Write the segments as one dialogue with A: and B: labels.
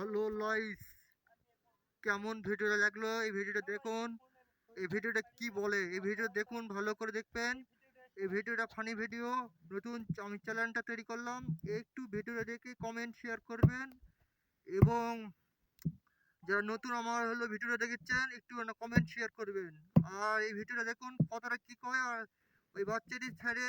A: Hello লইস কেমন ভিডিওটা লাগল? এই ভিডিওটা দেখুন। এই ভিডিওটা কি বলে? এই ভিডিও দেখুন ভালো করে দেখবেন। এই ভিডিওটা ফানি ভিডিও নতুন আমি চ্যানেলটা তৈরি করলাম। একটু ভিডিওটা দেখে কমেন্ট শেয়ার করবেন। এবং যারা নতুন আমার হলো ভিডিওটা দেখেছেন একটু কমেন্ট শেয়ার করবেন। আর এই ভিডিওটা দেখুন কতটা কি কয়? আর ওই বাচ্চাটি ছেড়ে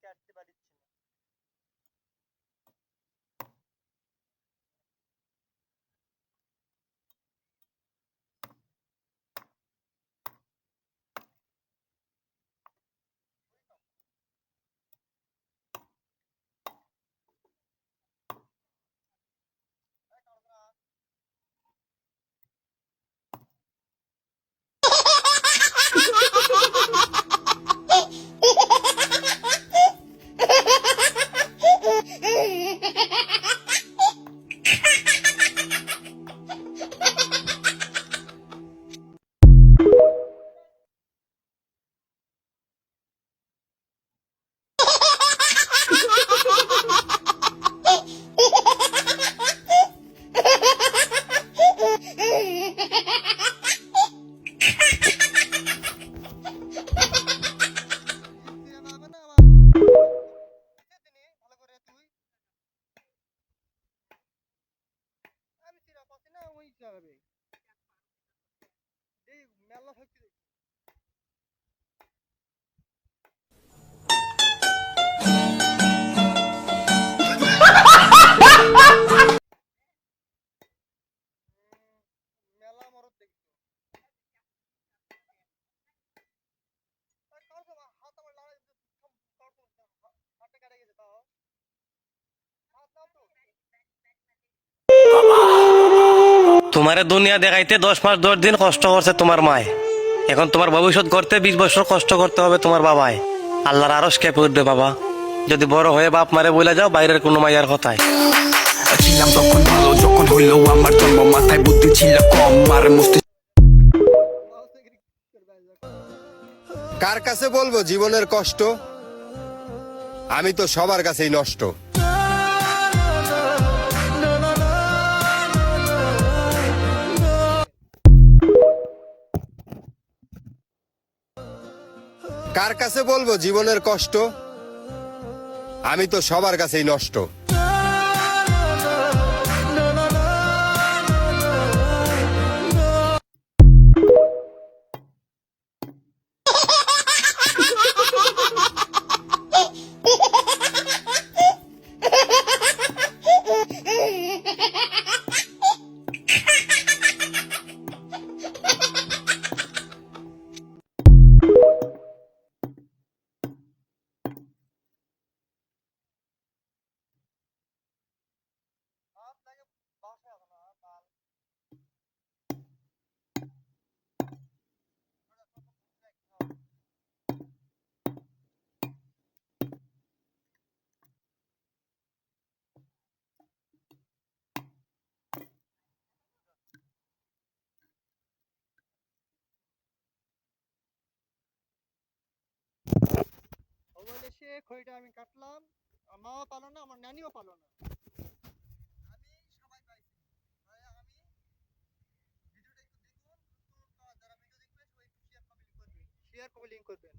A: খড়ি কাটতে পারছি না। না হবে। এই মেলা শক্তি
B: তোমারে দুনিয়া দেখাইতে দশ মাস দশ দিন কষ্ট করছে তোমার মায়। এখন তোমার ভবিষ্যৎ করতে বিশ বছর কষ্ট করতে হবে তোমার বাবায়। আল্লাহর আরস কেঁপে উঠবে বাবা। যদি বড় হয়ে বাপ মারে বলে যাও বাইরের কোনো মাইয়ার কথায়।
C: ছিলাম তখন ভালো যখন হইল আমার জন্ম মাথায় বুদ্ধি ছিল কম আর মস্তিষ্ক
D: কার কাছে বলব জীবনের কষ্ট? আমি তো সবার কাছেই নষ্ট। কার কাছে বলব? জীবনের কষ্ট? আমি তো সবার কাছেই নষ্ট।
A: এসে খড়িটা আমি কাটলাম। মাও পালো না আমার নানিও পালো না। আমি সবাই পাইছি। তাই আমি ভিডিওটা একটু দেখুন যারা ভিডিও দেখবে সবাই একটু শেয়ার কমেন্ট করবেন। শেয়ার কমেন্ট করবেন।